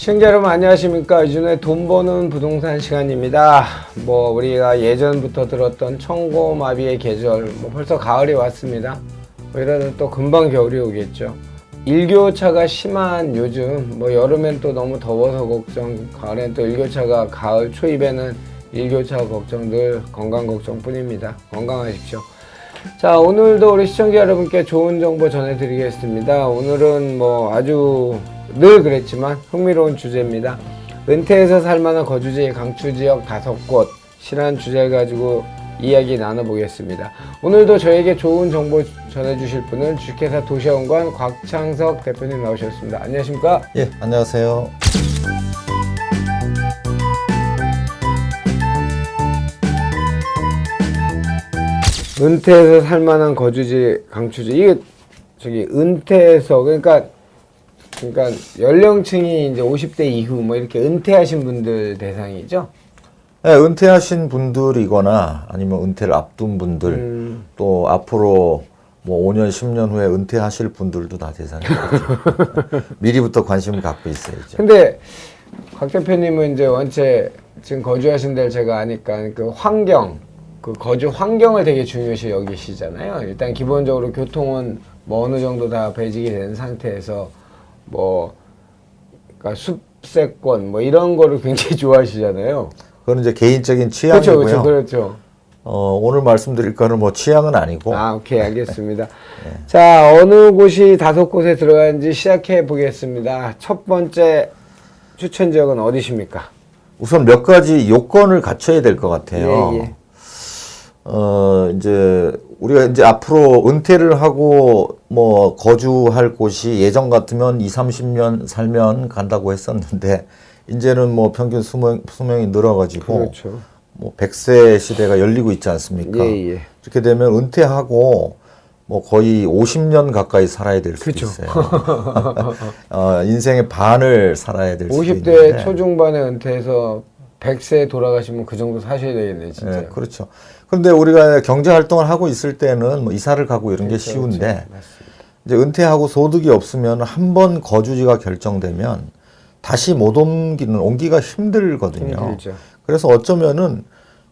시청자 여러분 안녕하십니까? 이준의 돈 버는 부동산 시간입니다. 뭐 우리가 예전부터 들었던 청고마비의 계절 뭐 벌써 가을이 왔습니다. 뭐 이러다 또 금방 겨울이 오겠죠. 일교차가 심한 요즘 뭐 여름엔 또 너무 더워서 걱정 가을엔 또 일교차가 가을 초입에는 일교차 걱정들 건강 걱정 뿐입니다. 건강하십시오. 자 오늘도 우리 시청자 여러분께 좋은 정보 전해드리겠습니다. 오늘은 뭐 아주 늘 그랬지만 흥미로운 주제입니다. 은퇴해서 살만한 거주지 강추 지역 다섯 곳 실한 주제를 가지고 이야기 나눠보겠습니다. 오늘도 저에게 좋은 정보 전해주실 분은 주식회사 도시원관 곽창석 대표님 나오셨습니다. 안녕하십니까? 예, 안녕하세요. 은퇴해서 살만한 거주지 강추지. 이게 저기 은퇴해서 그러니까 그러니까 연령층이 이제 50대 이후 뭐 이렇게 은퇴하신 분들 대상이죠. 예, 은퇴하신 분들이거나 아니면 은퇴를 앞둔 분들 음. 또 앞으로 뭐 5년, 10년 후에 은퇴하실 분들도 다 대상이죠. 미리부터 관심을 갖고 있어야죠. 근데 곽 대표님은 이제 원체 지금 거주하신 데를 제가 아니까 그 환경 그 거주 환경을 되게 중요시 여기시잖아요. 일단 기본적으로 교통은 뭐 어느 정도 다 배직이 된 상태에서 뭐 그러니까 숲세권 뭐 이런 거를 굉장히 좋아하시잖아요. 그건 이제 개인적인 그렇죠, 취향이고요. 그렇죠, 그렇죠. 어, 오늘 말씀드릴 거는 뭐 취향은 아니고 아, 오케이, 알겠습니다. 자, 어느 곳이 다섯 곳에 들어가는지 시작해 보겠습니다. 첫 번째 추천 지역은 어디십니까? 우선 몇 가지 요건을 갖춰야 될 것 같아요. 예, 예. 어, 이제 우리가 이제 앞으로 은퇴를 하고 뭐 거주할 곳이 예전 같으면 2, 30년 살면 간다고 했었는데 이제는 뭐 평균 수명, 수명이 늘어가지고 그렇죠. 뭐 100세 시대가 열리고 있지 않습니까? 예, 예. 이렇게 되면 은퇴하고 뭐 거의 50년 가까이 살아야 될 수도 그쵸. 있어요. 어, 인생의 반을 살아야 될 수도 50대 있는데. 초중반에 은퇴해서 100세 돌아가시면 그 정도 사셔야 되겠네, 진짜. 예, 그렇죠. 그런데 우리가 경제 활동을 하고 있을 때는 뭐 이사를 가고 이런 게 그렇죠, 쉬운데 그렇죠. 맞습니다. 이제 은퇴하고 소득이 없으면 한 번 거주지가 결정되면 다시 못 옮기는 옮기가 힘들거든요. 힘들죠. 그래서 어쩌면은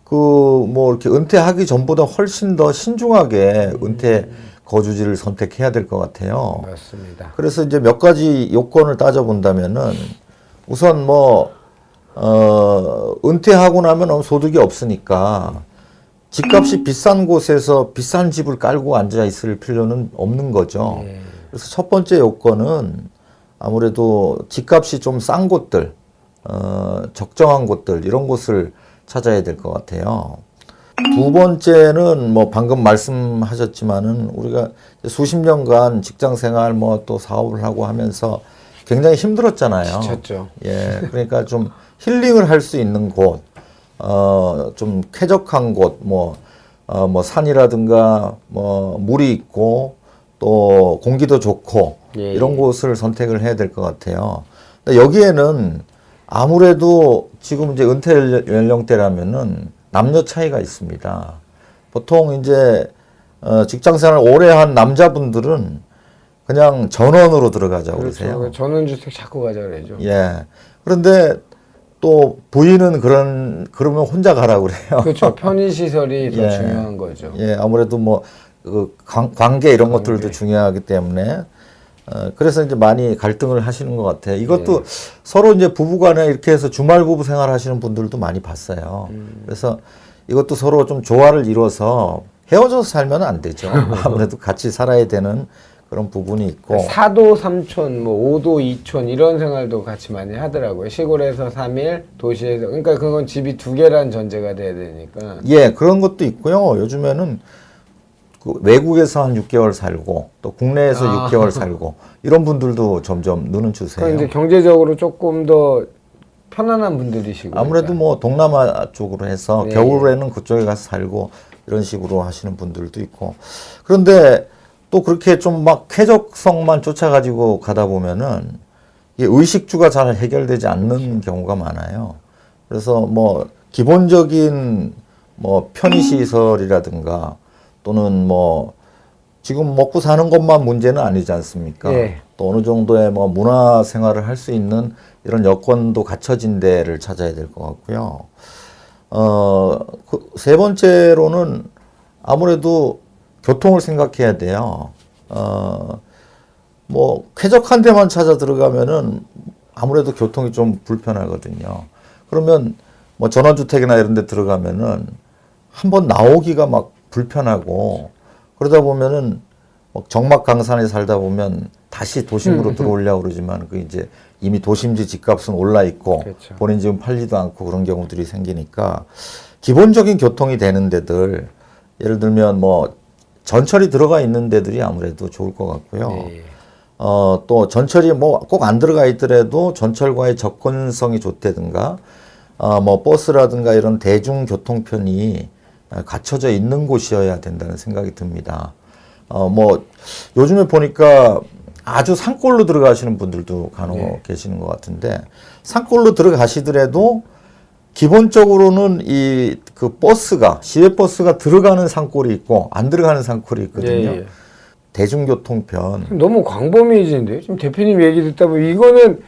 그 뭐 이렇게 은퇴하기 전보다 훨씬 더 신중하게 은퇴 거주지를 선택해야 될 것 같아요. 맞습니다. 그래서 이제 몇 가지 요건을 따져본다면은 우선 뭐, 어, 은퇴하고 나면 소득이 없으니까 집값이 비싼 곳에서 비싼 집을 깔고 앉아 있을 필요는 없는 거죠. 예. 그래서 첫 번째 요건은 아무래도 집값이 좀 싼 곳들, 어, 적정한 곳들, 이런 곳을 찾아야 될 것 같아요. 두 번째는 뭐 방금 말씀하셨지만은 우리가 수십 년간 직장 생활 뭐 또 사업을 하고 하면서 굉장히 힘들었잖아요. 지쳤죠. 예, 그러니까 좀 힐링을 할 수 있는 곳, 어, 좀 쾌적한 곳, 뭐, 어, 뭐 산이라든가 뭐 물이 있고 또 공기도 좋고 예, 이런 예. 곳을 선택을 해야 될 것 같아요. 근데 여기에는 아무래도 지금 이제 은퇴 연령대라면은 남녀 차이가 있습니다. 보통 이제 어, 직장 생활 오래 한 남자분들은 그냥 전원으로 들어가자고 그러세요. 그렇죠. 전원 주택 자꾸 가자 그러죠. 예. 그런데 또 부인은 그런 그러면 혼자 가라 그래요. 그렇죠. 편의 시설이 더 예. 중요한 거죠. 예, 아무래도 뭐 그 관계 이런 것들도 중요하기 때문에 어, 그래서 이제 많이 갈등을 하시는 것 같아요. 이것도 서로 이제 부부간에 이렇게 해서 주말 부부 생활 하시는 분들도 많이 봤어요. 그래서 이것도 서로 좀 조화를 이뤄서 헤어져서 살면 안 되죠. 아무래도 같이 살아야 되는 그런 부분이 있고. 사도 삼촌, 뭐 오도 이촌 이런 생활도 같이 많이 하더라고요. 시골에서 3일, 도시에서 그러니까 그건 집이 두 개란 전제가 돼야 되니까. 예, 그런 것도 있고요. 요즘에는 그 외국에서 한 6개월 살고 또 국내에서 아. 6개월 살고 이런 분들도 점점 느는 추세예요. 그러니까 이제 경제적으로 조금 더 편안한 분들이시고. 아무래도 뭐 동남아 쪽으로 해서 네. 겨울에는 그쪽에 가서 살고 이런 식으로 하시는 분들도 있고 그런데 또 그렇게 좀 막 쾌적성만 쫓아가지고 가다 보면은 이 의식주가 잘 해결되지 않는 경우가 많아요. 그래서 뭐 기본적인 뭐 편의시설이라든가 또는 뭐 지금 먹고 사는 것만 문제는 아니지 않습니까? 예. 또 어느 정도의 뭐 문화 생활을 할 수 있는 이런 여건도 갖춰진 데를 찾아야 될 것 같고요. 어, 그 세 번째로는 아무래도 교통을 생각해야 돼요. 어, 뭐 쾌적한 데만 찾아 들어가면은 아무래도 교통이 좀 불편하거든요. 그러면 뭐 전원주택이나 이런 데 들어가면은 한 번 나오기가 막 불편하고 그러다 보면은 뭐 정막 강산에 살다 보면 다시 도심으로 들어오려고 그러지만 그 이제 이미 도심지 집값은 올라 있고 그렇죠. 본인 집은 팔리도 않고 그런 경우들이 생기니까 기본적인 교통이 되는 데들 예를 들면 뭐 전철이 들어가 있는 데들이 아무래도 좋을 것 같고요. 네. 어, 또 전철이 뭐 꼭 안 들어가 있더라도 전철과의 접근성이 좋다든가, 어, 뭐 버스라든가 이런 대중교통편이 어, 갖춰져 있는 곳이어야 된다는 생각이 듭니다. 어, 뭐 요즘에 보니까 아주 산골로 들어가시는 분들도 간혹 네. 계시는 것 같은데 산골로 들어가시더라도 기본적으로는 이 그 버스가 시외 버스가 들어가는 산골이 있고 안 들어가는 산골이 있거든요. 예, 예. 대중교통편 너무 광범위해지는데요. 지금 대표님 얘기 듣다 보면 이거는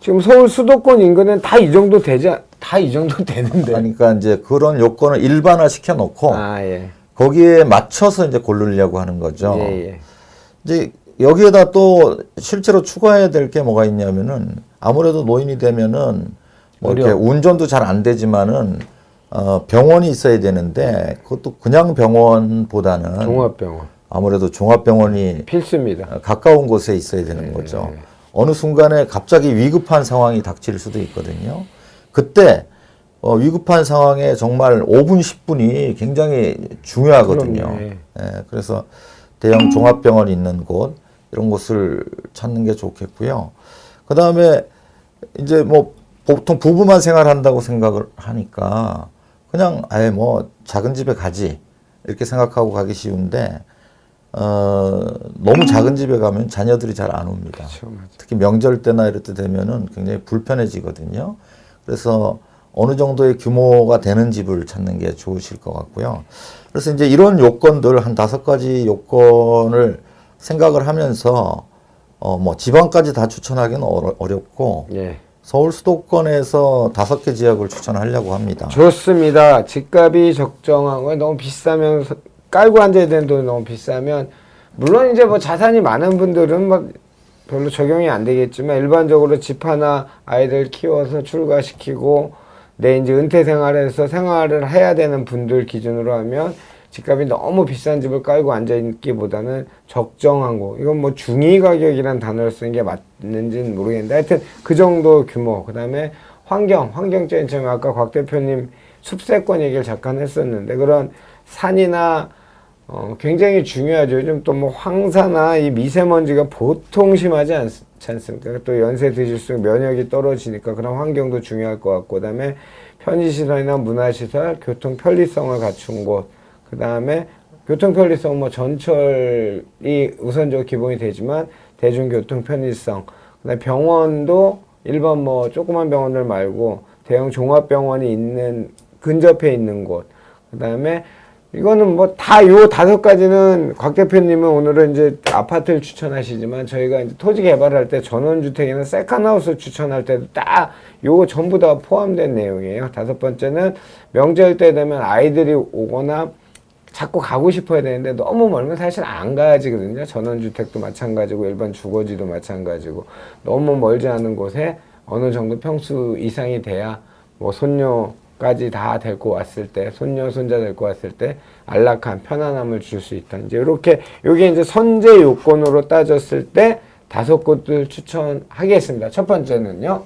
지금 서울 수도권 인근은 다 이 정도 되지 다 이 정도 되는데. 그러니까 이제 그런 요건을 일반화 시켜 놓고 아 예. 거기에 맞춰서 이제 고르려고 하는 거죠. 예, 예. 이제 여기에다 또 실제로 추가해야 될 게 뭐가 있냐면은 아무래도 노인이 되면은 뭐 이렇게. 운전도 잘 안 되지만은 어 병원이 있어야 되는데 그것도 그냥 병원보다는 종합병원 아무래도 종합병원이 필수입니다. 어, 가까운 곳에 있어야 되는 네, 거죠. 네. 어느 순간에 갑자기 위급한 상황이 닥칠 수도 있거든요. 그때 어, 위급한 상황에 정말 5분, 10분이 굉장히 중요하거든요. 그럼요, 예. 예, 그래서 대형 종합병원이 있는 곳 이런 곳을 찾는 게 좋겠고요. 그 다음에 이제 뭐 보통 부부만 생활한다고 생각을 하니까 그냥 아예 뭐 작은 집에 가지 이렇게 생각하고 가기 쉬운데 어, 너무 작은 집에 가면 자녀들이 잘 안 옵니다. 그렇죠. 특히 명절 때나 이럴 때 되면은 굉장히 불편해지거든요. 그래서 어느 정도의 규모가 되는 집을 찾는 게 좋으실 것 같고요. 그래서 이제 이런 요건들 한 다섯 가지 요건을 생각을 하면서 어, 뭐 지방까지 다 추천하기는 어렵고 예. 서울 수도권에서 다섯 개 지역을 추천하려고 합니다. 좋습니다. 집값이 적정하고 너무 비싸면 서- 깔고 앉아야 되는 돈이 너무 비싸면 물론 이제 뭐 자산이 많은 분들은 뭐 별로 적용이 안 되겠지만 일반적으로 집 하나 아이들 키워서 출가시키고 내 이제 은퇴 생활에서 생활을 해야 되는 분들 기준으로 하면 집값이 너무 비싼 집을 깔고 앉아 있기보다는 적정한 거 이건 뭐 중위 가격이란 단어를 쓰는 게 맞는지는 모르겠는데 하여튼 그 정도 규모 그 다음에 환경 환경적인 점이 아까 곽 대표님 숲세권 얘기를 잠깐 했었는데 그런 산이나 어, 굉장히 중요하죠. 요즘 또 뭐 황사나 이 미세먼지가 보통 심하지 않, 지 않습니까? 또 연세 드실수록 면역이 떨어지니까 그런 환경도 중요할 것 같고, 그 다음에 편의시설이나 문화시설, 교통 편리성을 갖춘 곳, 그 다음에 교통 편리성 뭐 전철이 우선적으로 기본이 되지만 대중교통 편리성, 그 다음에 병원도 일반 뭐 조그만 병원들 말고 대형 종합병원이 있는 근접해 있는 곳, 그 다음에 이거는 뭐 다 요 다섯 가지는 곽 대표님은 오늘은 이제 아파트를 추천하시지만 저희가 이제 토지 개발할 때 전원주택이나 세컨하우스 추천할 때도 딱 요거 전부 다 포함된 내용이에요. 다섯 번째는 명절 때 되면 아이들이 오거나 자꾸 가고 싶어야 되는데 너무 멀면 사실 안 가지거든요. 전원주택도 마찬가지고 일반 주거지도 마찬가지고 너무 멀지 않은 곳에 어느 정도 평수 이상이 돼야 뭐 손녀까지 다 데리고 왔을 때 손녀 손자 데리고 왔을 때 안락한 편안함을 줄 수 있다. 이제 이렇게 요게 이제 선제 요건으로 따졌을 때 다섯 곳을 추천하겠습니다. 첫 번째는요.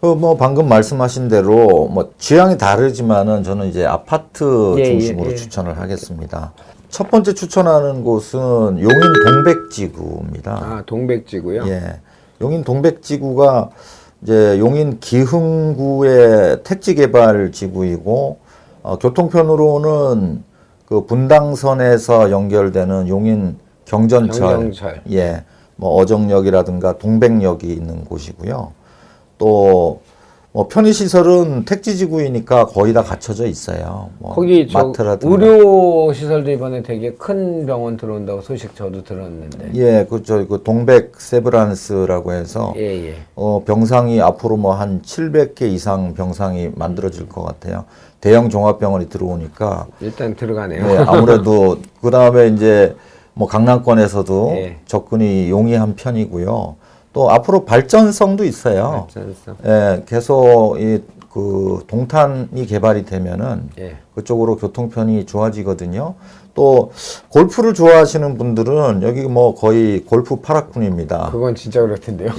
그뭐 방금 말씀하신 대로 뭐 취향이 다르지만은 저는 이제 아파트 예, 중심으로 예, 예. 추천을 하겠습니다. 첫 번째 추천하는 곳은 용인 동백지구입니다. 아 동백지고요. 예. 용인 동백지구가 이제 용인 기흥구의 택지 개발 지구이고 어, 교통편으로는 그 분당선에서 연결되는 용인 경전철, 경전철. 예, 뭐 어정역이라든가 동백역이 있는 곳이고요. 또 뭐 편의 시설은 택지지구이니까 거의 다 갖춰져 있어요. 뭐 거기 저 마트라든가. 의료 시설도 이번에 되게 큰 병원 들어온다고 소식 저도 들었는데. 예, 그저 그 동백 세브란스라고 해서 예, 예. 어, 병상이 앞으로 뭐 한 700개 이상 병상이 만들어질 것 같아요. 대형 종합병원이 들어오니까 일단 들어가네요. 네, 아무래도 그 다음에 이제 뭐 강남권에서도 예. 접근이 용이한 편이고요. 또 앞으로 발전성도 있어요. 발전성. 예, 계속 이 그 동탄이 개발이 되면은 예. 그쪽으로 교통편이 좋아지거든요. 또 골프를 좋아하시는 분들은 여기 뭐 거의 골프 파라군입니다. 그건 진짜 그렇던데요.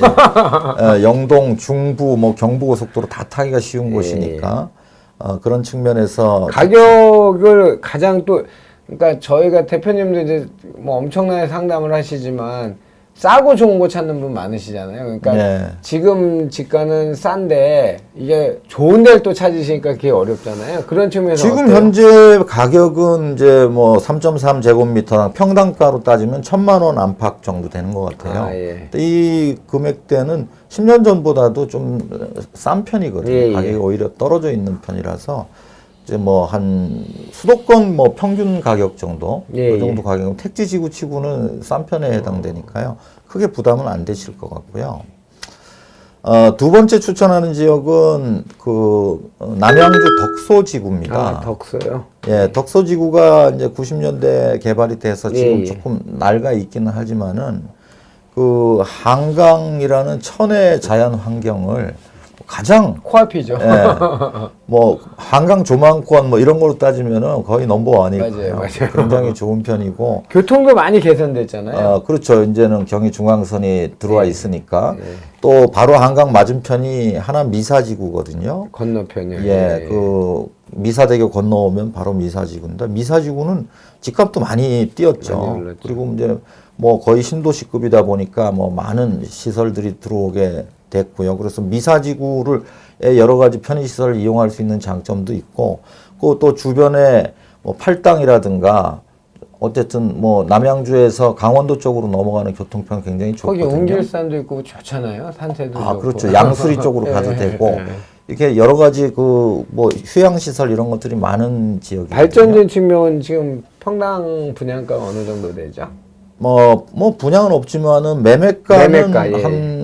예, 영동, 중부, 뭐 경부고속도로 다 타기가 쉬운 예. 곳이니까 어, 그런 측면에서 가격을 가장 또 그러니까 저희가 대표님도 이제 뭐 엄청나게 상담을 하시지만 싸고 좋은 거 찾는 분 많으시잖아요. 그러니까 네. 지금 집가는 싼데 이게 좋은 데를 또 찾으시니까 그게 어렵잖아요. 그런 측면에서 지금 어때요? 현재 가격은 이제 뭐 3.3 제곱미터당 평당가로 따지면 천만 원 안팎 정도 되는 것 같아요. 아, 예. 이 금액대는 10년 전보다도 좀 싼 편이거든요. 예, 예. 가격이 오히려 떨어져 있는 편이라서 이제 뭐 한 수도권 뭐 평균 가격 정도 예, 그 정도 예. 가격은 택지 지구 치고는 싼 편에 해당되니까요. 크게 부담은 안 되실 것 같고요. 어, 두 번째 추천하는 지역은 그 어, 남양주 덕소 지구입니다. 아, 덕서요. 예, 덕소 지구가 이제 90년대 개발이 돼서 지금 예, 예. 조금 낡아 있기는 하지만은 그 한강이라는 천혜 자연 환경을 가장 코앞이죠. 예, 뭐 한강 조망권 뭐 이런 걸로 따지면은 거의 넘버 원이고요. 맞아요, 맞아요. 굉장히 좋은 편이고 교통도 많이 개선됐잖아요. 어, 그렇죠. 이제는 경의 중앙선이 들어와 있으니까 예. 또 바로 한강 맞은편이 하남 미사지구거든요. 건너편이요. 예, 그 미사대교 건너오면 바로 미사지구인데 미사지구는 집값도 많이 뛰었죠. 많이. 그리고 이제 뭐 거의 신도시급이다 보니까 뭐 많은 시설들이 들어오게 됐고요. 그래서 미사지구를 여러 가지 편의시설을 이용할 수 있는 장점도 있고, 그또 주변에 뭐 팔당이라든가 어쨌든 뭐 남양주에서 강원도 쪽으로 넘어가는 교통편 굉장히 거기 좋거든요. 웅길산도 있고 좋잖아요. 산세도 아, 좋고. 그렇죠. 양수리 쪽으로 예, 가도 예, 되고 예. 이렇게 여러 가지 그 뭐 휴양 시설 이런 것들이 많은 지역이 발전된 측면은 지금 평당 분양가가 어느 정도 되죠? 뭐뭐 분양은 없지만은 매매가는 매매가, 예. 한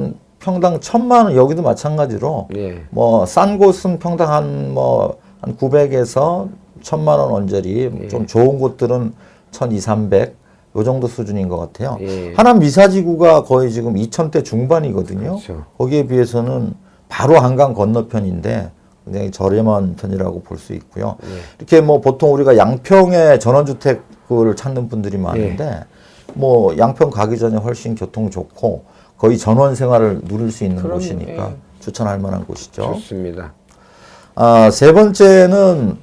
평당 천만 원 여기도 마찬가지로 예. 뭐싼 곳은 평당 한 뭐 한 900에서 천만 원 언저리 예. 좀 좋은 곳들은 1,200, 300 요 정도 수준인 것 같아요. 예. 하남 미사지구가 거의 지금 2천대 중반이거든요. 그렇죠. 거기에 비해서는 바로 한강 건너편인데 굉장히 저렴한 편이라고 볼 수 있고요. 예. 이렇게 뭐 보통 우리가 양평에 전원주택을 찾는 분들이 많은데 예. 뭐 양평 가기 전에 훨씬 교통 좋고 거의 전원 생활을 누릴 수 있는 그럼, 곳이니까 예. 추천할 만한 곳이죠. 좋습니다. 아, 세 번째는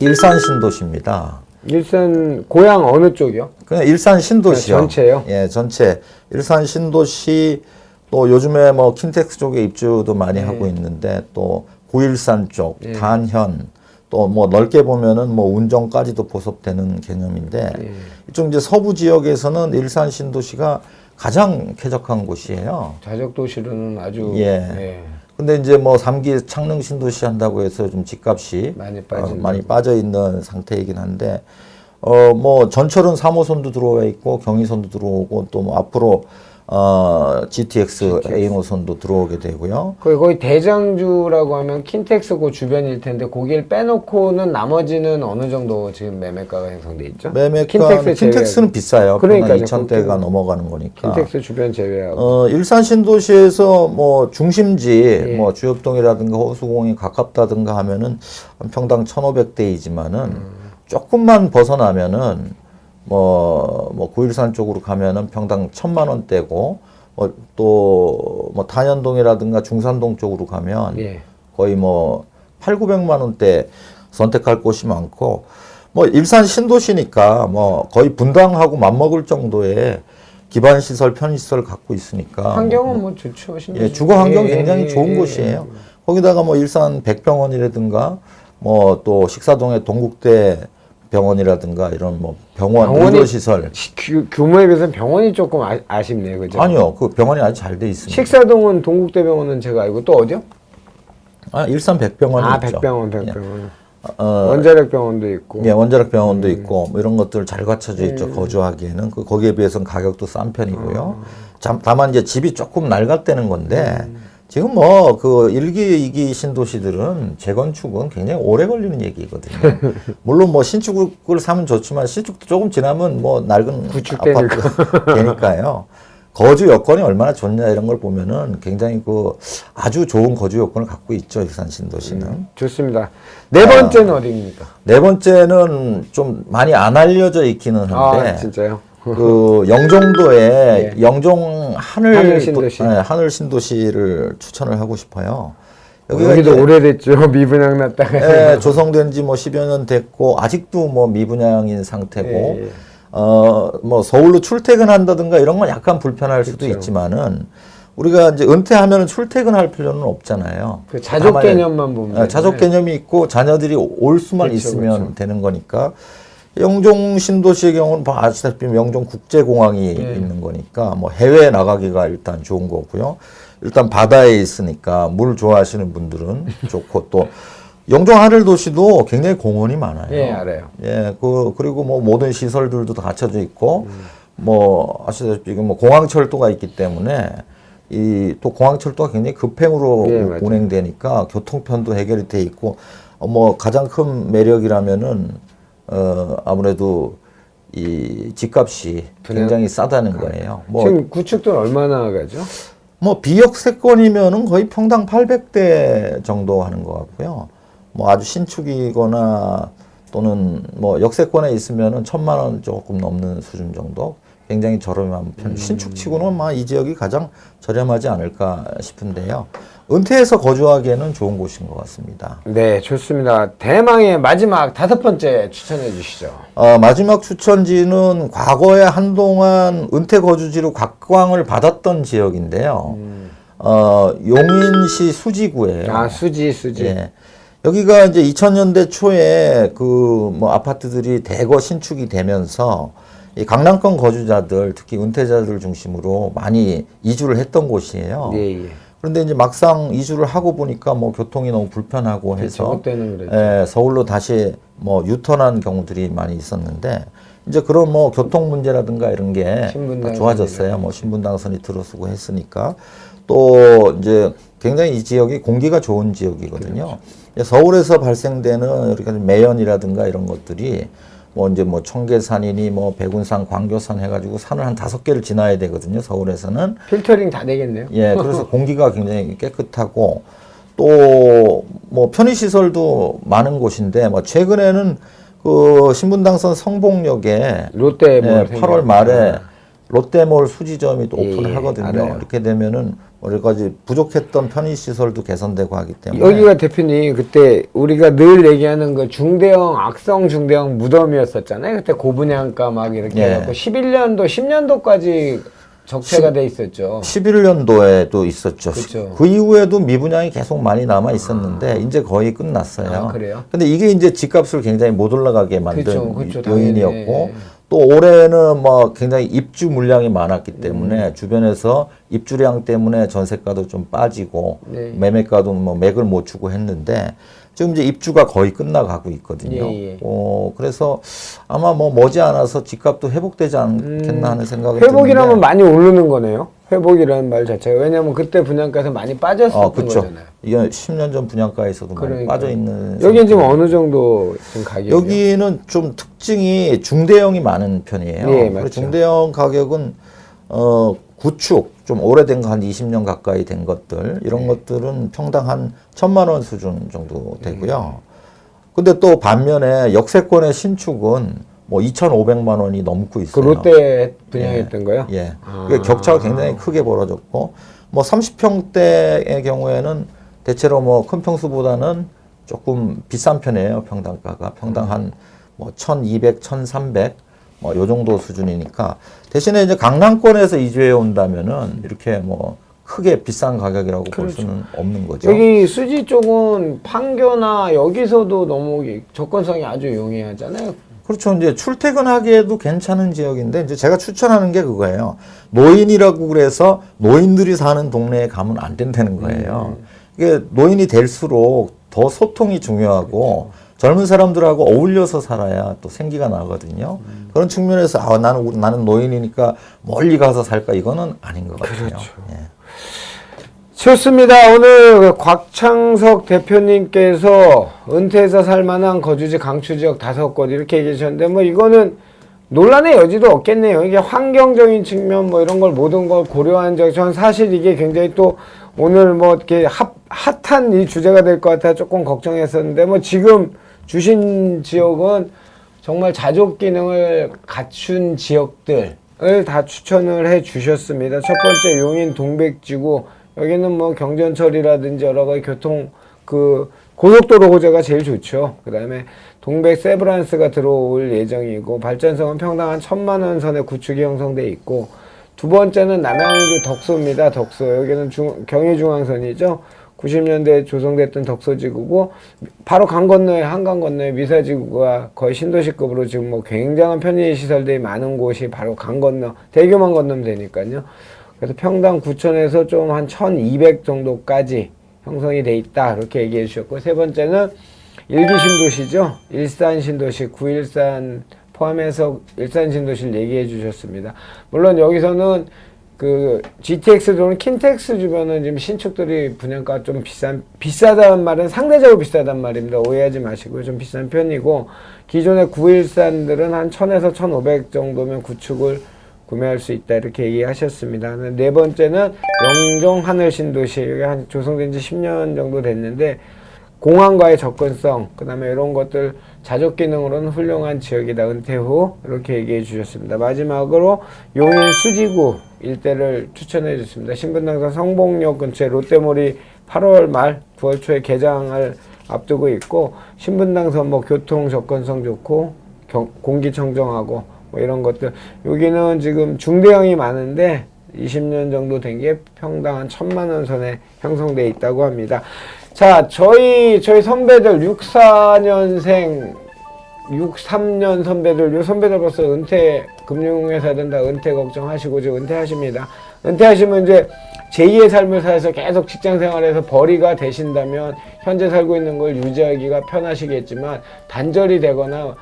일산 신도시입니다. 일산 고향 어느 쪽이요? 그냥 일산 신도시요. 아, 전체요? 예, 전체. 일산 신도시 또 요즘에 뭐 킨텍스 쪽에 입주도 많이 네. 하고 있는데 또 구일산 쪽, 네. 단현 또 뭐 넓게 보면은 뭐 운정까지도 보섭되는 개념인데 예. 이쪽 이제 서부 지역에서는 일산 신도시가 가장 쾌적한 곳이에요. 자적 도시로는 아주 예. 예. 근데 이제 뭐 3기 창릉 신도시 한다고 해서 좀 집값이 많이 어, 많이 빠져 있는 상태이긴 한데 어 뭐 전철은 3호선도 들어와 있고 경의선도 들어오고 또 뭐 앞으로 어 GTX A 노선도 들어오게 되고요. 거기 거의 대장주라고 하면 킨텍스 그 주변일 텐데 거길 빼놓고는 나머지는 어느 정도 지금 매매가가 형성돼 있죠? 매매가 킨텍스 킨텍스는 비싸요. 그러니까 2,000대가 넘어가는 거니까. 킨텍스 주변 제외하고 어, 일산 신도시에서 뭐 중심지, 예. 뭐 주엽동이라든가 호수공이 가깝다든가 하면은 한 평당 1,500대이지만은 음. 조금만 벗어나면은 뭐, 뭐, 구일산 쪽으로 가면은 평당 천만 원대고, 뭐, 또, 뭐, 단현동이라든가 중산동 쪽으로 가면 예. 거의 뭐, 8, 900만 원대 선택할 곳이 많고, 뭐, 일산 신도시니까 뭐, 거의 분당하고 맞먹을 정도의 기반 시설, 편의 시설 갖고 있으니까. 환경은 뭐 좋죠. 예, 주거 환경 예, 굉장히 예, 좋은 예, 곳이에요. 거기다가 뭐 일산 백병원이라든가 뭐 또 식사동의 동국대 병원이라든가 이런 뭐 병원 병원이- 의료 시설 시- 규, 규모에 비해서 병원이 조금 아, 아쉽네요, 그죠? 아니요 그 병원이 아주 잘 돼 있습니다. 식사동은 동국대병원은 제가 알고 또 어디요? 아, 일산 백병원이 아, 있죠. 백병원, 백병원. 어, 원자력 병원도 있고. 예, 원자력 병원도 음. 있고 뭐 이런 것들 잘 갖춰져 있죠. 거주하기에는 그 거기에 비해서는 가격도 싼 편이고요. 아. 잠- 다만 이제 집이 조금 낡았다는 건데 음. 지금 뭐 그 일기 이기 신도시들은 재건축은 굉장히 오래 걸리는 얘기거든요. 물론 뭐 신축을 사면 좋지만 신축도 조금 지나면 뭐 낡은 구축되니까. 아파트 되니까요. 거주 여건이 얼마나 좋냐 이런 걸 보면은 굉장히 그 아주 좋은 거주 여건을 갖고 있죠 일산 신도시는. 좋습니다. 네 번째는 어디입니까? 네 번째는 좀 많이 안 알려져 있기는 한데 아, 진짜요? 그 영종도에 영종 하늘 네. 하늘 신도시. 도- 네, 하늘 신도시를 추천을 하고 싶어요. 여기도 이제, 오래됐죠. 미분양 났다가. 예, 조성된 지 뭐 10여 년 됐고 아직도 뭐 미분양인 상태고 예, 예. 어뭐 서울로 출퇴근한다든가 이런 건 약간 불편할 수도 그렇죠. 있지만은 우리가 이제 은퇴하면 출퇴근할 필요는 없잖아요. 그 자족 개념만 보면 예, 자족. 개념이 있고 자녀들이 올 수만 그렇죠, 있으면 그렇죠. 되는 거니까 영종 신도시의 경우는 뭐 아시다시피 영종 국제공항이 예. 있는 거니까 뭐 해외 나가기가 일단 좋은 거고요. 일단 바다에 있으니까 물 좋아하시는 분들은 좋고 또 영종 하늘 도시도 굉장히 공원이 많아요. 예, 알아요. 예, 그 그리고 뭐 모든 시설들도 다 갖춰져 있고 음. 뭐 아시다시피 뭐 공항 철도가 있기 때문에 이 또 공항 철도가 굉장히 급행으로 예. 운행되니까 교통편도 해결이 돼 있고 어, 뭐 가장 큰 매력이라면은 어 아무래도 이 집값이? 굉장히 싸다는 거예요. 뭐 지금 구축돈 얼마나 가죠? 뭐 비역세권이면은 거의 평당 800대 정도 하는 것 같고요. 뭐 아주 신축이거나 또는 뭐 역세권에 있으면은 천만 원 조금 넘는 수준 정도. 굉장히 저렴한 편. 신축치고는 막 이 지역이 가장 저렴하지 않을까 싶은데요. 은퇴해서 거주하기에는 좋은 곳인 것 같습니다. 네, 좋습니다. 대망의 마지막 다섯 번째 추천해 주시죠. 어, 마지막 추천지는 과거에 한동안 은퇴 거주지로 각광을 받았던 지역인데요. 어, 용인시 수지구예요. 아, 수지, 수지. 예. 여기가 이제 2000년대 초에 그 뭐 아파트들이 대거 신축이 되면서 이 강남권 거주자들 특히 은퇴자들 중심으로 많이 이주를 했던 곳이에요. 예, 예. 그런데 이제 막상 이주를 하고 보니까 뭐 교통이 너무 불편하고 해서 그렇죠. 그랬죠. 예, 서울로 다시 뭐 유턴한 경우들이 많이 있었는데 이제 그런 뭐 교통 문제라든가 이런 게. 좋아졌어요. 뭐 신분당선이 들어서고 했으니까 또 이제 굉장히 이 지역이 공기가 좋은 지역이거든요. 그렇죠. 서울에서 발생되는 이렇게 매연이라든가 이런 것들이 뭐 이제 뭐 청계산이니 뭐 백운산, 광교산 해가지고 산을 한 다섯 개를 지나야 되거든요. 서울에서는 필터링 다 되겠네요. 예, 그래서 공기가 굉장히 깨끗하고 또 뭐 편의 시설도 많은 곳인데 뭐 최근에는 그 신분당선 성봉역에 롯데 예, 뭐 8월 말에 롯데몰 수지점이 또 예, 오픈을 예, 하거든요. 알아요. 이렇게 되면은 여러 가지 부족했던 편의 시설도 개선되고 하기 때문에 여기가 대표님 그때 우리가 늘 얘기하는 그 중대형 악성 중대형 무덤이었었잖아요. 그때 고분양가 막 이렇게 예. 해갖고 11년도 10년도까지 적체가 돼 있었죠. 11년도에 도 있었죠. 그쵸. 그 이후에도 미분양이 계속 많이 남아 있었는데 이제 거의 끝났어요. 아, 그래요? 근데 이게 이제 집값을 굉장히 못 올라가게 만든 그쵸, 그쵸, 요인이었고 당연히. 또 올해는 뭐 굉장히 입주 물량이 많았기 음. 때문에 주변에서 입주량 때문에 전세가도 좀 빠지고 네. 매매가도 뭐 맥을 못 추고 했는데 지금 이제 입주가 거의 끝나가고 있거든요. 예, 예. 어, 그래서 아마 뭐 머지않아서 집값도 회복되지 않겠나 하는 생각이 음. 회복이라면 많이 오르는 거네요. 회복이라는 말 자체가 왜냐하면 그때 분양가에서 많이 빠졌었던 어, 그렇죠. 거잖아요. 이게 10년 전 분양가에서도 많이 그러니까. 빠져 있는. 여기는 지금 어느 정도 지금 가격이 여기는 좀 특징이 중대형이 많은 편이에요. 예, 그리고 맞죠. 중대형 가격은 어 구축 좀 오래된 거 한 20년 가까이 된 것들 이런 네. 것들은 평당 한 천만 원 수준 정도 되고요. 음. 근데 또 반면에 역세권의 신축은 뭐 2,500만 원이 넘고 그 있어요. 롯데 분양했던 거요? 예. 아. 격차가 굉장히 크게 벌어졌고, 뭐 30평대의 경우에는 대체로 뭐 큰 평수보다는 조금 비싼 편이에요. 평당가가. 평당 한뭐 1200, 1300, 뭐 요 정도 수준이니까. 대신에 이제 강남권에서 이주해 온다면은 이렇게 뭐 크게 비싼 가격이라고 볼 수는 없는 거죠. 그렇죠. 여기 수지 쪽은 판교나 여기서도 너무 이 접근성이 아주 용이하잖아요. 그렇죠. 이제 출퇴근하기에도 괜찮은 지역인데 이제 제가 추천하는 게 그거예요. 노인이라고 그래서 노인들이 사는 동네에 가면 안 된다는 거예요. 이게 노인이 될수록 더 소통이 중요하고 젊은 사람들하고 어울려서 살아야 또 생기가 나거든요. 그런 측면에서 아 나는 나는 노인이니까 멀리 가서 살까 이거는 아닌 것 같아요. 예. 좋습니다. 오늘 곽창석 대표님께서 은퇴해서 살만한 거주지 강추 지역 다섯 곳 이렇게 얘기해 주셨는데 뭐 이거는 논란의 여지도 없겠네요. 이게 환경적인 측면 뭐 이런 걸 모든 걸 고려한 적, 전 사실 이게 굉장히 또 오늘 뭐 이렇게 핫, 핫한 이 주제가 될 것 같아 조금 걱정했었는데 뭐 지금 주신 지역은 정말 자족 기능을 갖춘 지역들을 다 추천을 해 주셨습니다. 첫 번째 용인 동백지구 여기는 뭐 경전철이라든지 여러 가지 교통 그 고속도로 호재가 제일 좋죠. 그 다음에 동백 세브란스가 들어올 예정이고 발전성은 평당 한 천만 원 선의 구축이 형성돼 있고 두 번째는 남양주 덕소입니다. 덕소 여기는 중, 경의중앙선이죠. 90년대에 조성됐던 덕소지구고 바로 강 건너에 한강 건너에 미사지구가 거의 신도시급으로 지금 뭐 굉장한 편의 시설들이 많은 곳이 바로 강 건너 대교만 건너면 되니까요. 그래서 평당 9천에서 좀 한 1,200 정도까지 형성이 돼 있다 이렇게 얘기해 주셨고 세 번째는 일기 신도시죠. 일산 신도시 9일산 포함해서 일산 신도시를 얘기해 주셨습니다. 물론 여기서는 그 GTX 도는 킨텍스 주변은 지금 신축들이 분양가 좀 비싼 비싸다는 말은 상대적으로 비싸단 말입니다. 오해하지 마시고요. 좀 비싼 편이고 기존의 9일산들은 한 1000에서 1500 정도면 구축을 구매할 수 있다 이렇게 얘기하셨습니다. 네 번째는 영종 하늘 신도시 여기 한 조성된 지 10년 정도 됐는데 공항과의 접근성 그다음에 이런 것들 자족 기능으로는 훌륭한 지역이다 은퇴 후 이렇게 얘기해 주셨습니다. 마지막으로 용인 수지구 일대를 추천해 주셨습니다. 신분당선 성봉역 근처에 롯데몰이 8월 말 9월 초에 개장을 앞두고 있고 신분당선 뭐 교통 접근성 좋고 경- 공기 청정하고 뭐 이런 것들 여기는 지금 중대형이 많은데 20년 정도 된 게 평당 한 천만 원 선에 형성돼 있다고 합니다. 자, 저희 저희 선배들 64년생 63년 선배들 요 선배들 벌써 은퇴 금융회사 된다 은퇴 걱정하시고 지금 은퇴하십니다. 은퇴하시면 이제 제2의 삶을 살아서 계속 직장 생활에서 벌이가 되신다면 현재 살고 있는 걸 유지하기가 편하시겠지만 단절이 되거나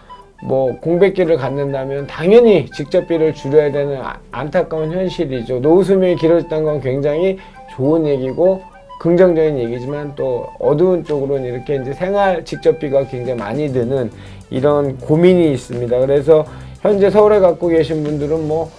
뭐 공백기를 갖는다면 당연히 직접비를 줄여야 되는 아- 안타까운 현실이죠. 노후 수명이 길어졌다는 건 굉장히 좋은 얘기고 긍정적인 얘기지만 또 어두운 쪽으로는 이렇게 이제 생활 직접비가 굉장히 많이 드는 이런 고민이 있습니다. 그래서 현재 서울에 갖고 계신 분들은 뭐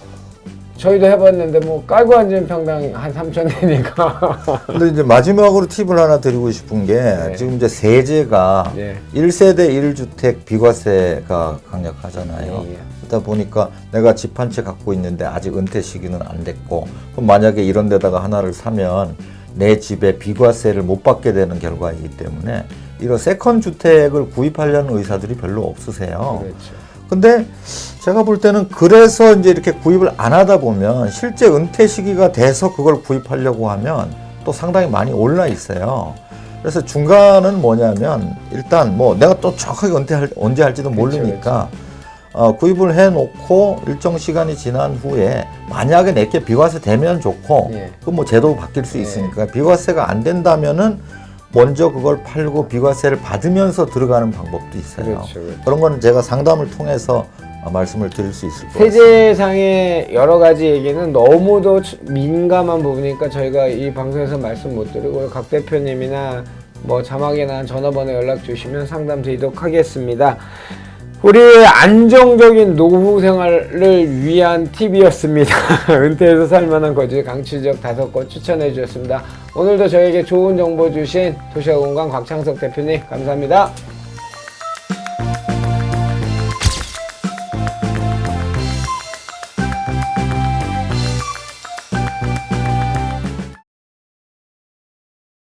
저희도 해봤는데 뭐 깔고 앉은 평당 한 3천 되니까 근데 이제 마지막으로 팁을 하나 드리고 싶은 게 네. 지금 이제 세제가 네. 1세대 1주택 비과세가 강력하잖아요. 예, 예. 그러다 보니까 내가 집 한 채 갖고 있는데 아직 은퇴 시기는 안 됐고 그럼 만약에 이런 데다가 하나를 사면 내 집에 비과세를 못 받게 되는 결과이기 때문에 이런 세컨 주택을 구입하려는 의사들이 별로 없으세요. 그렇죠. 근데 제가 볼 때는 그래서 이제 이렇게 구입을 안 하다 보면 실제 은퇴 시기가 돼서 그걸 구입하려고 하면 또 상당히 많이 올라 있어요. 그래서 중간은 뭐냐면 일단 뭐 내가 또 정확하게 은퇴할 언제 할지도 그렇죠, 모르니까 어, 구입을 해 놓고 일정 시간이 지난 후에 만약에 내게 비과세 되면 좋고 예. 그뭐 제도 바뀔 수 예. 있으니까 비과세가 안 된다면은 먼저 그걸 팔고 비과세를 받으면서 들어가는 방법도 있어요. 그렇죠, 그렇죠. 그런 거는 제가 상담을 통해서 어, 말씀을 드릴 수 있을 것 같습니다. 세제상의 여러 가지 얘기는 너무도 치- 민감한 부분이니까 저희가 이 방송에서 말씀 못 드리고 각 대표님이나 뭐 자막이나 전화번호 연락 주시면 상담 드리도록 하겠습니다. 우리의 안정적인 노후 생활을 위한 팁이었습니다. 은퇴해서 살만한 거주 강추적 다섯 곳 추천해 주셨습니다. 오늘도 저에게 좋은 정보 주신 도시화공간 곽창석 대표님 감사합니다.